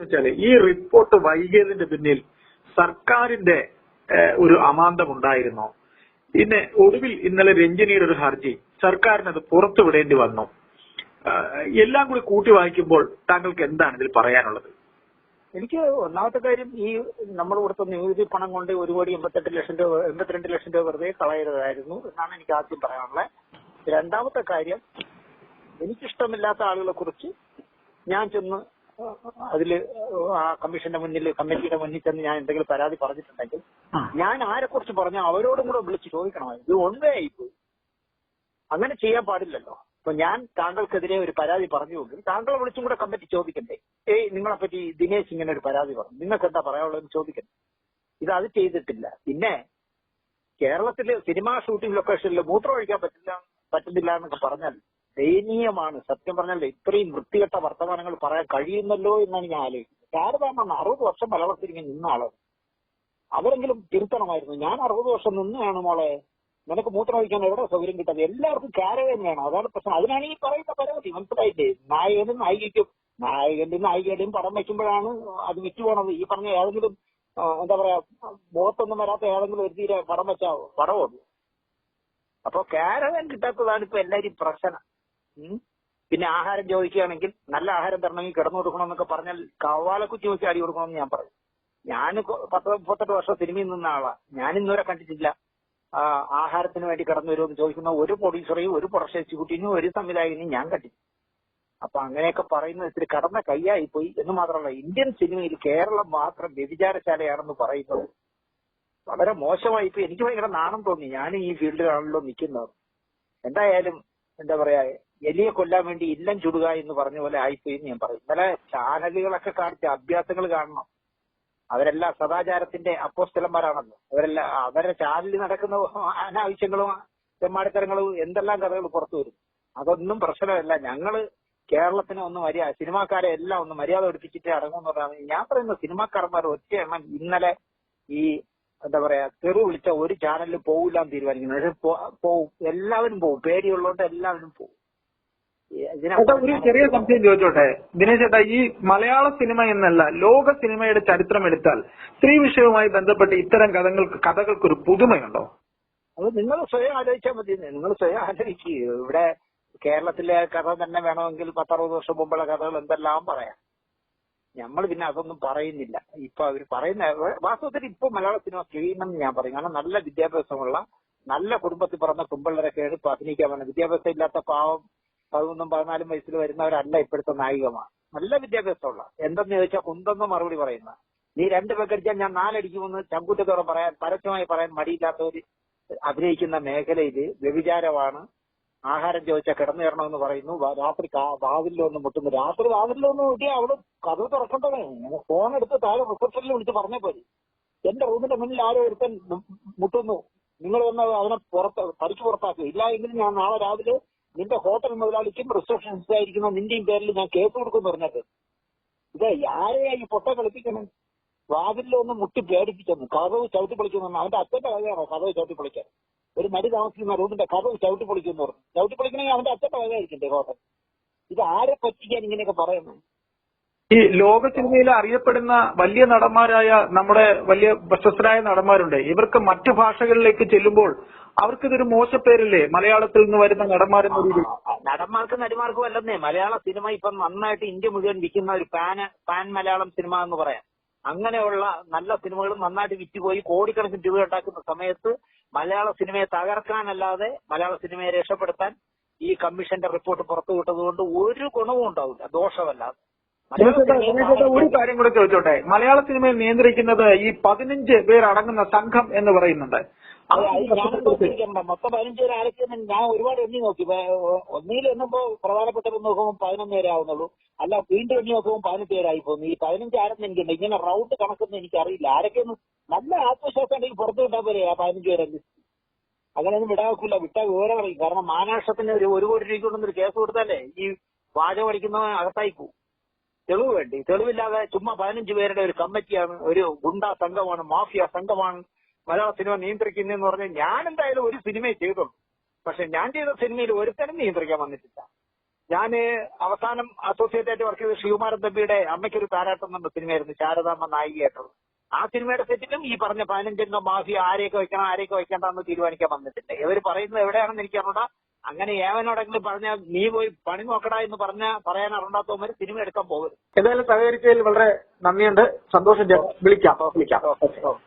വെച്ചാൽ ഈ റിപ്പോർട്ട് വൈകിയതിന്റെ പിന്നിൽ സർക്കാരിന്റെ ഒരു അമാന്തം ഉണ്ടായിരുന്നു പിന്നെ ഒടുവിൽ ഇന്നലെ രഞ്ജിനിയുടെ ഒരു ഹർജി സർക്കാരിന് അത് പുറത്തുവിടേണ്ടി വന്നു. എല്ലാം കൂടി കൂട്ടി വായിക്കുമ്പോൾ താങ്കൾക്ക് എന്താണ് ഇതിൽ പറയാനുള്ളത്? എനിക്ക് ഒന്നാമത്തെ കാര്യം ഈ നമ്മൾ കൊടുത്ത നികുതി പണം കൊണ്ട് ഒരു കോടി എൺപത്തെട്ട് ലക്ഷം രൂപ എൺപത്തിരണ്ട് ലക്ഷം രൂപ വെറുതെ കളയരുതായിരുന്നു എന്നാണ് എനിക്ക് ആദ്യം പറയാനുള്ളത്. രണ്ടാമത്തെ കാര്യം എനിക്കിഷ്ടമില്ലാത്ത ആളുകളെ കുറിച്ച് ഞാൻ ചെന്ന് അതിൽ ആ കമ്മീഷന്റെ മുന്നിൽ കമ്മിറ്റിയുടെ മുന്നിൽ ചെന്ന് ഞാൻ എന്തെങ്കിലും പരാതി പറഞ്ഞിട്ടുണ്ടെങ്കിൽ ഞാൻ ആരെ കുറിച്ച് പറഞ്ഞ അവരോടും കൂടെ വിളിച്ച് ചോദിക്കണമായിരുന്നു ഇത് ഒന്നേ ആയിപ്പോയി. അങ്ങനെ ചെയ്യാൻ പാടില്ലല്ലോ. അപ്പൊ ഞാൻ താങ്കൾക്കെതിരെ ഒരു പരാതി പറഞ്ഞു കൊണ്ട് താങ്കളെ വിളിച്ചും കൂടെ കമ്മിറ്റി ചോദിക്കണ്ടേ? ഏയ് നിങ്ങളെ പറ്റി ദിനേശ് ഇങ്ങനെ ഒരു പരാതി പറഞ്ഞു. നിങ്ങൾക്ക് എന്താ പറയാനുള്ളതെന്ന് ചോദിക്കണ്ടേ? ഇത് അത് ചെയ്തിട്ടില്ല. പിന്നെ കേരളത്തിലെ സിനിമാ ഷൂട്ടിംഗ് ലൊക്കേഷനിൽ മൂത്രം ഒഴിക്കാൻ പറ്റില്ല പറ്റുന്നില്ല എന്നൊക്കെ പറഞ്ഞാൽ ദയനീയമാണ്. സത്യം പറഞ്ഞാൽ ഇത്രയും വൃത്തികെട്ട വർത്തമാനങ്ങൾ പറയാൻ കഴിയുന്നല്ലോ എന്നാണ് ഞാൻ ആലോചിക്കുന്നത്. ശാരദാമ്മ അറുപത് വർഷം മലയാള സിനിമ നിന്ന ആൾ. അവരെങ്കിലും തിരുത്തണമായിരുന്നു. ഞാൻ അറുപത് വർഷം നിന്നാണ് മോളെ. നിനക്ക് മൂത്രം ഒഴിക്കാൻ എവിടെ സൗകര്യം കിട്ടാതെ എല്ലാവർക്കും കാരകം വേണം അതാണ് പ്രശ്നം. അതിനാണ് ഈ പറയുന്ന പരാതി മനസ്സിലായില്ലേ? നായകനും നായികയ്ക്കും നായകന്റെയും നായികയുടെയും പടം വെക്കുമ്പോഴാണ് അത് വിറ്റുപോണത് ഈ പറഞ്ഞ ഏതെങ്കിലും എന്താ പറയാ മുഖത്തൊന്നും വരാത്ത ഏതെങ്കിലും ഒരു തീരെ പടം വെച്ചാ പടമുള്ളൂ അപ്പൊ കാരകം കിട്ടാത്തതാണ് ഇപ്പൊ എല്ലാരും പ്രശ്നം. പിന്നെ ആഹാരം ചോദിക്കുകയാണെങ്കിൽ നല്ല ആഹാരം തരണമെങ്കിൽ കിടന്നു കൊടുക്കണം എന്നൊക്കെ പറഞ്ഞാൽ കവാലക്കുറ്റി വെച്ച് അടി കൊടുക്കണമെന്ന് ഞാൻ പറയും. ഞാൻ പത്ത് മുപ്പത്തെട്ട് വർഷം സിനിമയിൽ നിന്ന ആളാ. ഞാൻ ഇന്നുവരെ കണ്ടിട്ടില്ല. ആഹാരത്തിന് വേണ്ടി കടന്നു വരുമെന്ന് ചോദിക്കുന്ന ഒരു പ്രൊഡ്യൂസറെയും ഒരു പ്രൊഡക്ഷൻ എക്സിക്യൂട്ടീവിനും ഒരു സംവിധായകനെയും ഞാൻ കണ്ടിട്ടില്ല. അപ്പൊ അങ്ങനെയൊക്കെ പറയുന്നത് ഇത്തിരി കടന്ന കൈയായി പോയി എന്ന് മാത്രമല്ല ഇന്ത്യൻ സിനിമയിൽ കേരളം മാത്രം വ്യഭിചാരശാലയാണെന്ന് പറയുന്നത് വളരെ മോശമായി ഇപ്പൊ എനിക്ക് ഭയങ്കര നാണം തോന്നി. ഞാൻ ഈ ഫീൽഡിലാണല്ലോ നിൽക്കുന്നത്. എന്തായാലും എന്താ പറയാ എലിയെ കൊല്ലാൻ വേണ്ടി ഇല്ലം ചുടുക എന്ന് പറഞ്ഞ പോലെ ആയിപ്പോയി ഞാൻ പറയും. ഇന്നലെ ചാനലുകളൊക്കെ കാണിച്ച അഭ്യാസങ്ങൾ കാണണം. അവരെല്ലാം സദാചാരത്തിന്റെ അപ്പോസ്തലന്മാരാണല്ലോ. അവരെല്ലാം അവരുടെ ചാനലിൽ നടക്കുന്ന അനാവശ്യങ്ങളും തെമ്മാടിത്തരങ്ങളും എന്തെല്ലാം കഥകൾ പുറത്തു വരും? അതൊന്നും പ്രശ്നമല്ല. ഞങ്ങൾ കേരളത്തിന് ഒന്ന് മര്യാദ സിനിമാക്കാരെ എല്ലാം ഒന്ന് മര്യാദ എടുപ്പിച്ചിട്ട് അടങ്ങുമെന്ന് പറഞ്ഞാൽ ഞാൻ പറയുന്ന സിനിമാക്കാരന്മാർ ഒറ്റ എണ്ണം ഇന്നലെ ഈ എന്താ പറയാ തെറു വിളിച്ച ഒരു ചാനലിൽ പോകില്ലാന്ന് തീരുമാനിക്കുന്നു. പക്ഷെ പോവും. എല്ലാവരും പോവും. പേടിയുള്ളതുകൊണ്ട് എല്ലാവരും പോവും. ചേട്ടാ ഒരു ചെറിയ സംശയം ചോദിച്ചോട്ടെ? ദിനേശ് ചേട്ടാ ഈ മലയാള സിനിമ എന്നല്ല ലോക സിനിമയുടെ ചരിത്രം എടുത്താൽ സ്ത്രീ വിഷയവുമായി ബന്ധപ്പെട്ട് ഇത്തരം കഥകൾക്ക് കഥകൾക്ക് ഒരു പുതുമയുണ്ടോ? അത് നിങ്ങൾ സ്വയം ആലോചിച്ചാൽ മതി. നിങ്ങൾ സ്വയം ആലോചിക്കുക ഇവിടെ കേരളത്തിലെ കഥ തന്നെ വേണമെങ്കിൽ പത്തറുപത് വർഷം മുമ്പുള്ള കഥകൾ എന്തെല്ലാം പറയാം. നമ്മൾ പിന്നെ അതൊന്നും പറയുന്നില്ല. ഇപ്പൊ അവർ പറയുന്ന വാസ്തവത്തിൽ ഇപ്പൊ മലയാള സിനിമ ചെയ്യണമെന്ന് ഞാൻ പറയും. കാരണം നല്ല വിദ്യാഭ്യാസമുള്ള നല്ല കുടുംബത്തിൽ പിറന്ന കുമ്പിള്ളരൊക്കെയാണ് ഇപ്പൊ അഭിനയിക്കാൻ വേണം വിദ്യാഭ്യാസം ഇല്ലാത്ത പാവം പതിനൊന്നും പതിനാലും വയസ്സിൽ വരുന്നവരല്ല ഇപ്പോഴത്തെ നായികമാർ. നല്ല വിദ്യാഭ്യാസമുള്ള. എന്തെന്ന് ചോദിച്ചാൽ കുന്തെന്ന് മറുപടി പറയുന്ന. നീ രണ്ട് പേക്കടിച്ചാൽ ഞാൻ നാലടിക്കുമെന്ന് ചങ്കൂറ്റത്തോടെ പറയാൻ പരസ്യമായി പറയാൻ മടിയില്ലാത്തവർ അഭിനയിക്കുന്ന മേഖലയിൽ വ്യഭിചാരമാണ്. ആഹാരം ചോദിച്ചാൽ കിടന്നു കയറണമെന്ന് പറയുന്നു. രാത്രി വാതിലിലൊന്ന് മുട്ടുന്നു. രാത്രി വാതിലിലൊന്ന് മുട്ടിയാൽ അവൾ കഥ തുറക്കണ്ടേ ഫോൺ എടുത്ത് താഴെ റിസപ്ഷനിൽ വിളിച്ച് പറഞ്ഞ പോലെ എന്റെ റൂമിന്റെ മുന്നിൽ ആരോ ഒരുത്തൻ മുട്ടുന്നു. നിങ്ങൾ വന്ന് അവനെ പുറത്ത് പരിക്ക് പുറത്താക്കുക ഇല്ല എങ്കിൽ ഞാൻ നാളെ രാവിലെ നിന്റെ ഹോട്ടൽ മുതലാളിക്കും റിസപ്ഷനിസ്റ്റ് ആയിരിക്കുന്ന നിന്റെയും പേരിൽ ഞാൻ കേസ് കൊടുക്കും പറഞ്ഞത്. ഇത് ആരെയാ ഈ പൊട്ട കളിപ്പിക്കണം? വാതിലൊന്ന് മുട്ടി പേടിപ്പിച്ചെന്ന്. കഥവ് ചവിട്ടി പൊളിക്കുന്നു അവന്റെ അച്ഛന്റെ കഥയാണോ കഥവ് ചവിട്ടി പൊളിക്കാൻ? ഒരു മടി താമസിക്കുന്ന റൂമിന്റെ കഥവ് ചവിട്ടി പൊളിക്കുന്നു പറഞ്ഞു. ചവിട്ടി പൊളിക്കണമെങ്കിൽ അവന്റെ അച്ഛന്റെ കഥയായിരിക്കണ്ടേ ഹോട്ടൽ ഇത് ആരെ പറ്റിക്കാൻ ഇങ്ങനെയൊക്കെ പറയുന്നത്? ഈ ലോക സിനിമയിൽ അറിയപ്പെടുന്ന വലിയ നടന്മാരായ നമ്മുടെ വലിയ പ്രശസ്തരായ നടന്മാരുണ്ട്. ഇവർക്ക് മറ്റു ഭാഷകളിലേക്ക് ചെല്ലുമ്പോൾ അവർക്ക് ഇതൊരു മോശപ്പേരല്ലേ? മലയാളത്തിൽ നിന്ന് വരുന്ന നടന്മാരെന്ന രീതിയിൽ. ആ, നടന്മാർക്കും നടിമാർക്കും അല്ലെന്നേ. മലയാള സിനിമ ഇപ്പം നന്നായിട്ട് ഇന്ത്യ മുഴുവൻ വിൽക്കുന്ന ഒരു പാൻ പാൻ മലയാളം സിനിമ എന്ന് പറയാം. അങ്ങനെയുള്ള നല്ല സിനിമകൾ നന്നായിട്ട് വിറ്റുപോയി കോടിക്കണക്കിന് രൂപ ഉണ്ടാക്കുന്ന സമയത്ത് മലയാള സിനിമയെ തകർക്കാനല്ലാതെ മലയാള സിനിമയെ രക്ഷപ്പെടുത്താൻ ഈ കമ്മീഷന്റെ റിപ്പോർട്ട് പുറത്തുവിട്ടതുകൊണ്ട് ഒരു ഗുണവും ഉണ്ടാവില്ല. ദോഷമല്ലാതെ ഒരു കാര്യം കൂടെ ചോദിച്ചോട്ടെ? മലയാള സിനിമയിൽ നിയന്ത്രിക്കുന്നത് ഈ പതിനഞ്ച് പേരടങ്ങുന്ന സംഘം എന്ന് പറയുന്നുണ്ട്. മൊത്തം പതിനഞ്ച് പേര് ആരൊക്കെയെന്ന് ഞാൻ ഒരുപാട് എണ്ണി നോക്കി. ഒന്നിൽ എണ്ണുമ്പോ പ്രധാനപ്പെട്ടവർ നോക്കുമ്പോൾ പതിനൊന്ന് പേരാവുന്നുള്ളൂ അല്ല വീണ്ടും എണ്ണി നോക്കുമ്പോൾ പതിനെട്ട് പേരായി പോകുന്നു. ഈ പതിനഞ്ച് ആരെന്ന് എനിക്കുണ്ട് ഇങ്ങനെ റൗണ്ട് കണക്കൊന്നും എനിക്കറിയില്ല. ആരൊക്കെയൊന്നും നല്ല ആത്മവിശ്വാസം ഉണ്ടെങ്കിൽ പുറത്തു വിട്ടാൽ പോരെ ആ പതിനഞ്ച് പേരല്ലേ അങ്ങനെയൊന്നും വിടാക്കില്ല വിട്ടാൽ വിവരം പറയും കാരണം മാനാഷത്തിന് ഒരു ഒരു കോടി രൂപ കൊണ്ടൊരു കേസ് കൊടുത്താലേ ഈ വാചകം അടിക്കുന്നവൻ അകത്തായി പോകും തെളിവ് വേണ്ടി. തെളിവില്ലാതെ ചുമ്മാ പതിനഞ്ച് പേരുടെ ഒരു കമ്മിറ്റിയാണ് ഒരു ഗുണ്ടാ സംഘമാണ് മാഫിയ സംഘമാണ് മലയാള സിനിമ നിയന്ത്രിക്കുന്നതെന്ന് പറഞ്ഞാൽ ഞാൻ എന്തായാലും ഒരു സിനിമയെ ചെയ്തുള്ളൂ. പക്ഷെ ഞാൻ ചെയ്ത സിനിമയിൽ ഒരുത്തനും നിയന്ത്രിക്കാൻ വന്നിട്ടില്ല. ഞാൻ അവസാനം അസോസിയേറ്റ് ആയിട്ട് വർക്ക് ചെയ്ത ശിവകുമാരൻ തമ്പിയുടെ അമ്മയ്ക്കൊരു താരാട്ടം എന്ന സിനിമയായിരുന്നു ശാരദാമ്മ നായികയായിട്ടുള്ളത്. ആ സിനിമയുടെ സെറ്റിലും ഈ പറഞ്ഞ പതിനഞ്ചെണ്ണം മാഫിയ ആരെയൊക്കെ വെക്കണം ആരെയൊക്കെ വെക്കേണ്ടെന്ന് തീരുമാനിക്കാൻ വന്നിട്ടുണ്ട് ഇവർ പറയുന്നത് എവിടെയാണെന്ന് എനിക്ക് അറിഞ്ഞൂടാ. അങ്ങനെ ഏവനോടെങ്കിലും പറഞ്ഞാൽ നീ പോയി പണി നോക്കടാ എന്ന് പറഞ്ഞ പറയാൻ അറിഞ്ഞാത്തവന്മാര് സിനിമ എടുക്കാൻ പോകരുത് എന്തായാലും സഹകരിച്ചതിൽ വളരെ നന്ദിയുണ്ട്. സന്തോഷം. വിളിക്കാം. വിളിക്കാം.